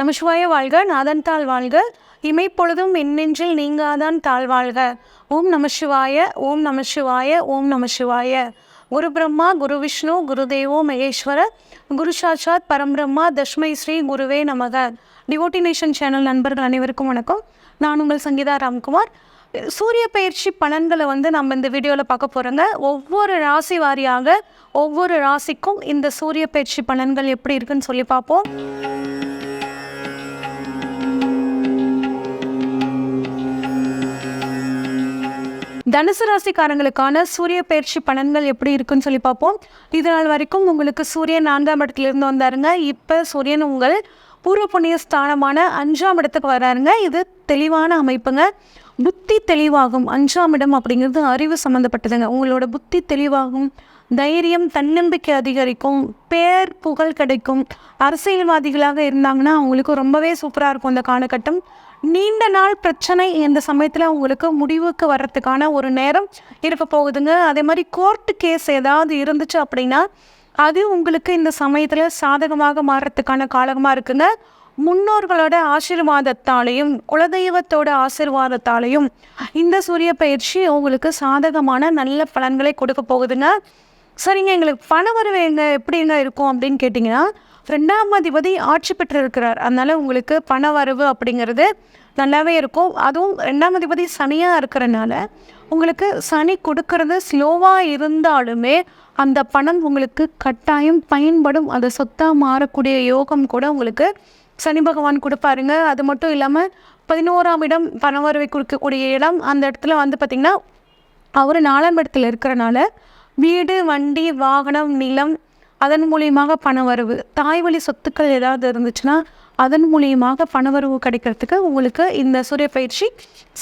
நமசிவாய வாழ்க நாதன் தாழ் வாழ்க. இமைப்பொழுதும் எண்ணெஞ்சில் நீங்காதான் தாழ் வாழ்க. ஓம் நமசிவாய ஓம் நமசிவாய ஓம் நமசிவாய. குரு பிரம்மா குரு விஷ்ணு குரு தேவோ மகேஸ்வர குரு சாட்சாத் பரம்பிரம்மா தஷ்மை ஸ்ரீ குருவே நமக. டிவோட்டி நேஷன் சேனல் நண்பர்கள் அனைவருக்கும் வணக்கம். நான் உங்கள் சங்கீதா ராம்குமார். சூரிய பயிற்சி பலன்களை வந்து நம்ம இந்த வீடியோவில் பார்க்க போகிறோங்க ஒவ்வொரு ராசி வாரியாக ஒவ்வொரு ராசிக்கும் இந்த சூரிய பயிற்சி பலன்கள் எப்படி இருக்குன்னு சொல்லி பார்ப்போம். தனுசு ராசிக்காரங்களுக்கான சூரிய பயிற்சி பலன்கள் எப்படி இருக்குன்னு சொல்லி பார்ப்போம். இது நாள் வரைக்கும் உங்களுக்கு சூரியன் நான்காம் இடத்துல இருந்து வந்தாருங்க. இப்போ சூரியன் உங்கள் பூர்வ புண்ணிய ஸ்தானமான அஞ்சாம் இடத்துக்கு வராருங்க. இது தெளிவான அமைப்புங்க. புத்தி தெளிவாகும். அஞ்சாம் இடம் அப்படிங்கிறது அறிவு சம்மந்தப்பட்டதுங்க உங்களோட புத்தி தெளிவாகும். தைரியம் தன்னம்பிக்கை அதிகரிக்கும். பேர் புகழ் கிடைக்கும். அரசியல்வாதிகளாக இருந்தாங்கன்னா அவங்களுக்கு ரொம்பவே சூப்பராக இருக்கும் இந்த காலகட்டம். நீண்ட நாள் பிரச்சனை இந்த சமயத்தில் உங்களுக்கு முடிவுக்கு வர்றதுக்கான ஒரு நேரம் இருக்க போகுதுங்க. அதே மாதிரி கோர்ட்டு கேஸ் ஏதாவது இருந்துச்சு அப்படின்னா அது உங்களுக்கு இந்த சமயத்தில் சாதகமாக மாறுறதுக்கான காலமாக இருக்குங்க. முன்னோர்களோட ஆசீர்வாதத்தாலையும் குலதெய்வத்தோட ஆசீர்வாதத்தாலையும் இந்த சூரிய பயிற்சி உங்களுக்கு சாதகமான நல்ல பலன்களை கொடுக்க போகுதுங்க. சரிங்க எங்களுக்கு பண வரவு எங்கே எப்படிங்க இருக்கும் அப்படின்னு கேட்டிங்கன்னா ரெண்டாம் அதிபதி ஆட்சி பெற்று இருக்கிறார் உங்களுக்கு பண வரவு அப்படிங்கிறது நல்லாவே இருக்கும். அதுவும் ரெண்டாம் அதிபதி சனியாக இருக்கிறனால உங்களுக்கு சனி கொடுக்கறது ஸ்லோவாக இருந்தாலுமே அந்த பணம் உங்களுக்கு கட்டாயம் பயன்படும். அது சொத்தாக மாறக்கூடிய யோகம் கூட உங்களுக்கு சனி பகவான் கொடுப்பாருங்க. அது மட்டும் இல்லாமல் பதினோராம் இடம் பணவரவை கொடுக்கக்கூடிய இடம் அந்த இடத்துல வந்து பார்த்திங்கன்னா அவர் நாலாம் இடத்துல இருக்கிறனால வீடு வண்டி வாகனம் நிலம் அதன் மூலியமாக பணவரவு தாய் வழி சொத்துக்கள் ஏதாவது இருந்துச்சுன்னா அதன் மூலியமாக பணவரவு கிடைக்கிறதுக்கு உங்களுக்கு இந்த சூரிய பயிற்சி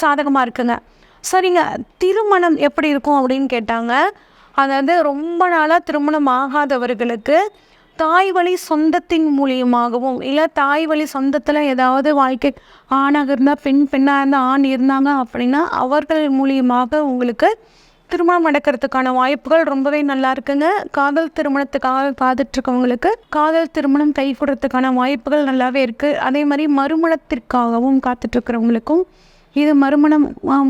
சாதகமாக இருக்குங்க. சரிங்க திருமணம் எப்படி இருக்கும் அப்படின்னு கேட்டாங்க. அதாவது ரொம்ப நாளாக திருமணம் ஆகாதவர்களுக்கு தாய் வழி சொந்தத்தின் மூலியமாகவும் இல்லை தாய் வழி சொந்தத்தில் ஏதாவது வாழ்க்கை ஆணாக இருந்தால் பெண் பெண்ணாக இருந்தால் ஆண் இருந்தாங்க அப்படின்னா அவர்கள் மூலியமாக உங்களுக்கு திருமணம் நடக்கிறதுக்கான வாய்ப்புகள் ரொம்பவே நல்லா இருக்குங்க. காதல் திருமணத்துக்காக காத்துட்ருக்கவங்களுக்கு காதல் திருமணம் கை கொடுறதுக்கான வாய்ப்புகள் நல்லாவே இருக்குது அதே மாதிரி மறுமணத்திற்காகவும் காத்துட்ருக்கிறவங்களுக்கும் இது மறுமணம்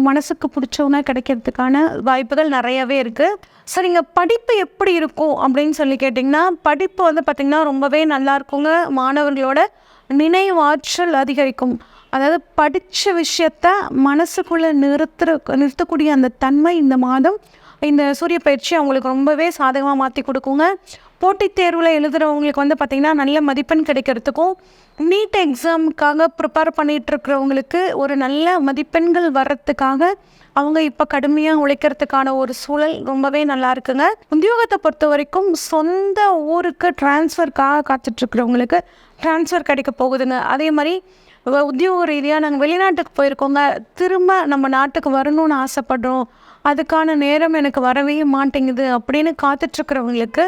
மனசுக்கு பிடிச்சவங்க கிடைக்கிறதுக்கான வாய்ப்புகள் நிறையவே இருக்குது சரிங்க படிப்பு எப்படி இருக்கும் அப்படின்னு சொல்லி கேட்டிங்கன்னா படிப்பு வந்து பார்த்திங்கன்னா ரொம்பவே நல்லா இருக்குங்க. மாணவர்களோட நினைவாற்றல் அதிகரிக்கும். அதாவது படித்த விஷயத்த மனசுக்குள்ளே நிறுத்துற நிறுத்தக்கூடிய அந்த தன்மை இந்த மாதம் இந்த சூரிய பயிற்சி அவங்களுக்கு ரொம்பவே சாதகமாக மாற்றி கொடுக்குங்க. போட்டித் தேர்வில் எழுதுகிறவங்களுக்கு வந்து பார்த்திங்கன்னா நல்ல மதிப்பெண் கிடைக்கிறதுக்கும் நீட் எக்ஸாமுக்காக ப்ரிப்பேர் பண்ணிகிட்ருக்கிறவங்களுக்கு ஒரு நல்ல மதிப்பெண்கள் வர்றதுக்காக அவங்க இப்போ கடுமையாக உழைக்கிறதுக்கான ஒரு சூழல் ரொம்பவே நல்லா இருக்குங்க. உத்தியோகத்தை பொறுத்த வரைக்கும் சொந்த ஊருக்கு டிரான்ஸ்ஃபர்க்காக காத்துட்ருக்கிறவங்களுக்கு டிரான்ஸ்ஃபர் கிடைக்க போகுதுங்க. அதே மாதிரி உத்தியோக ரீதியாக நாங்கள் வெளிநாட்டுக்கு போயிருக்கோங்க. திரும்ப நம்ம நாட்டுக்கு வரணும்னு ஆசைப்படுறோம். அதுக்கான நேரம் எனக்கு வரவே மாட்டேங்குது அப்படின்னு காத்துட்ருக்கிறவங்களுக்கு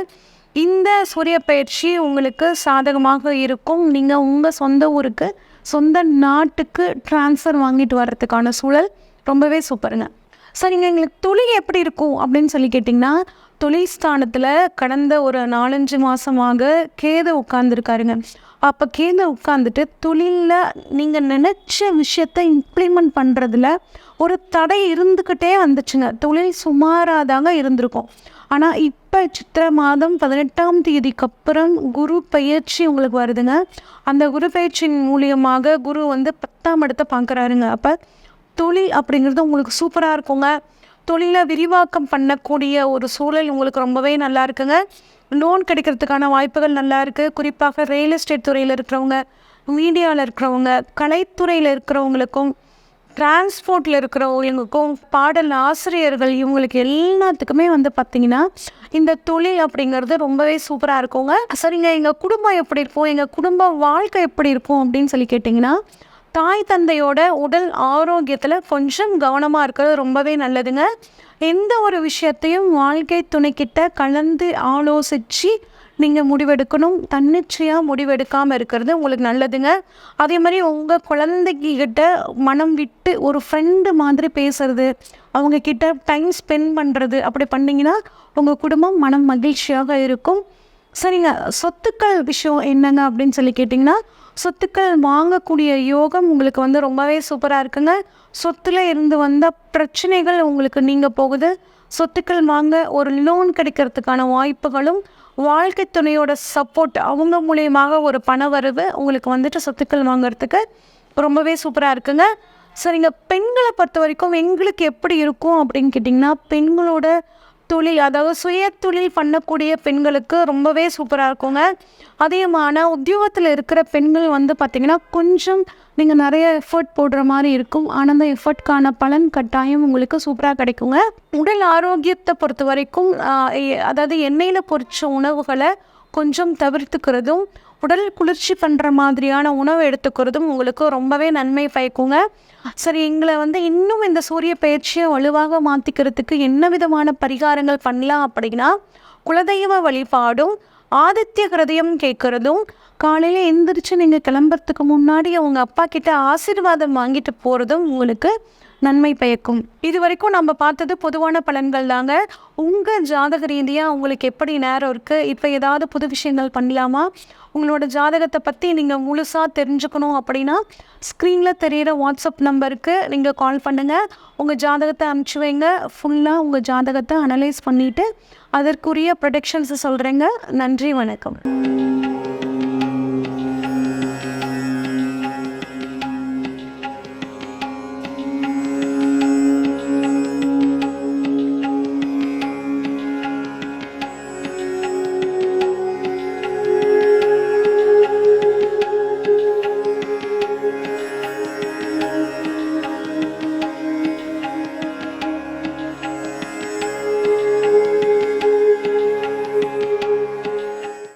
இந்த சூரிய பயிற்சி உங்களுக்கு சாதகமாக இருக்கும். நீங்கள் உங்கள் சொந்த ஊருக்கு சொந்த நாட்டுக்கு ட்ரான்ஸ்ஃபர் வாங்கிட்டு வர்றதுக்கான சூழல் ரொம்பவே சூப்பருங்க சரிங்க எங்களுக்கு தொழில் எப்படி இருக்கும் அப்படின்னு சொல்லி கேட்டிங்கன்னா தொழில் ஸ்தானத்தில் கடந்த ஒரு நாலஞ்சு மாதமாக கேது உட்காந்துருக்காருங்க அப்போ கேது உட்காந்துட்டு தொழிலில் நீங்கள் நினச்ச விஷயத்தை இம்ப்ளிமெண்ட் பண்ணுறதுல ஒரு தடை இருந்துக்கிட்டே வந்துச்சுங்க. தொழில் சுமாராக தாங்க இருந்திருக்கும். ஆனால் இப்போ சித்திர மாதம் பதினெட்டாம் தேதிக்கு அப்புறம் குரு பயிற்சி உங்களுக்கு வருதுங்க. அந்த குரு பயிற்சியின் மூலியமாக குரு வந்து பத்தாம் இடத்தை பார்க்குறாருங்க. அப்போ தொழில் அப்படிங்கிறது உங்களுக்கு சூப்பராக இருக்குங்க. தொழிலை விரிவாக்கம் பண்ணக்கூடிய ஒரு சூழல் உங்களுக்கு ரொம்பவே நல்லா இருக்குங்க. லோன் கிடைக்கிறதுக்கான வாய்ப்புகள் நல்லா இருக்குது குறிப்பாக ரியல் எஸ்டேட் துறையில் இருக்கிறவங்க மீடியாவில் இருக்கிறவங்க கலைத்துறையில் இருக்கிறவங்களுக்கும் டிரான்ஸ்போர்ட்டில் இருக்கிறவங்களுக்கும் பாடல் ஆசிரியர்கள் இவங்களுக்கு எல்லாத்துக்குமே வந்து பார்த்திங்கன்னா இந்த தொழில் அப்படிங்கிறது ரொம்பவே சூப்பராக இருக்குங்க. சரிங்க எங்கள் குடும்பம் எப்படி இருக்கும்? எங்கள் குடும்ப வாழ்க்கை எப்படி இருக்கும்? அப்படின்னு சொல்லி கேட்டிங்கன்னா தாய் தந்தையோட உடல் ஆரோக்கியத்தில் கொஞ்சம் கவனமாக இருக்கிறது ரொம்பவே நல்லதுங்க. எந்த ஒரு விஷயத்தையும் வாழ்க்கை துணைக்கிட்ட கலந்து ஆலோசித்து நீங்கள் முடிவெடுக்கணும். தன்னிச்சையாக முடிவெடுக்காமல் இருக்கிறது உங்களுக்கு நல்லதுங்க. அதே மாதிரி உங்கள் குழந்தைகிட்ட மனம் விட்டு ஒரு ஃப்ரெண்டு மாதிரி பேசுறது அவங்க கிட்ட டைம் ஸ்பெண்ட் பண்ணுறது அப்படி பண்ணிங்கன்னா உங்கள் குடும்பம் மனம் மகிழ்ச்சியாக இருக்கும். சரிங்க. சொத்துக்கள் விஷயம் என்னங்க அப்படின்னு சொல்லி கேட்டிங்கன்னா சொத்துக்கள் வாங்கக்கூடிய யோகம் உங்களுக்கு வந்து ரொம்பவே சூப்பராக இருக்குங்க. சொத்தில் இருந்து வந்த பிரச்சனைகள் உங்களுக்கு நீங்கள் போகுது. சொத்துக்கள் வாங்க ஒரு லோன் கிடைக்கிறதுக்கான வாய்ப்புகளும் வாழ்க்கை துணையோட சப்போர்ட் அவங்க மூலியமாக ஒரு பண வரவு உங்களுக்கு வந்துட்டு சொத்துக்கள் வாங்குறதுக்கு ரொம்பவே சூப்பராக இருக்குங்க. சரிங்க பெண்களை பொறுத்த வரைக்கும் எங்களுக்கு எப்படி இருக்கும் அப்படின்னு கேட்டிங்கன்னா பெண்களோட தொழில் அதாவது சுய தொழில் பண்ணக்கூடிய பெண்களுக்கு ரொம்பவே சூப்பராக இருக்குங்க. அதிகமான உத்தியோகத்தில் இருக்கிற பெண்கள் வந்து பார்த்திங்கன்னா கொஞ்சம் நீங்கள் நிறைய எஃபர்ட் போடுற மாதிரி இருக்கும். ஆனால் அந்த எஃபர்ட்கான பலன் கட்டாயம் உங்களுக்கு சூப்பராக கிடைக்குங்க. உடல் ஆரோக்கியத்தை பொறுத்த வரைக்கும் அதாவது எண்ணெயில் பொறிச்ச உணவுகளை கொஞ்சம் தவிர்த்துக்கிறதும் உடல் குளிர்ச்சி பண்ணுற மாதிரியான உணவு எடுத்துக்கிறதும் உங்களுக்கு ரொம்பவே நன்மை பயக்குங்க. சரி எங்களை வந்து இன்னும் இந்த சூரிய பயிற்சியை வலுவாக மாற்றிக்கிறதுக்கு என்ன விதமான பரிகாரங்கள் பண்ணலாம் அப்படின்னா குலதெய்வ வழிபாடும் ஆதித்ய கிருதயம் கேட்குறதும் காலையில் எந்திரிச்சு நீங்கள் கிளம்புறதுக்கு முன்னாடி அவங்க அப்பா கிட்ட ஆசீர்வாதம் வாங்கிட்டு போகிறதும் உங்களுக்கு நன்மை பயக்கும். இது வரைக்கும் நம்ம பார்த்தது பொதுவான பலன்கள் தாங்க. உங்கள் ஜாதக ரீதியாக உங்களுக்கு எப்படி நேரம் இருக்குது இப்போ ஏதாவது புது விஷயங்கள் பண்ணலாமா? உங்களோட ஜாதகத்தை பற்றி நீங்கள் முழுசாக தெரிஞ்சுக்கணும் அப்படின்னா ஸ்க்ரீனில் தெரிகிற வாட்ஸ்அப் நம்பருக்கு நீங்கள் கால் பண்ணுங்கள் உங்கள் ஜாதகத்தை அனுப்பிச்சி வைங்க. ஃபுல்லாக உங்கள் ஜாதகத்தை அனலைஸ் பண்ணிவிட்டு அதற்குரிய ப்ரொடெக்ஷன்ஸை சொல்கிறேங்க நன்றி வணக்கம்.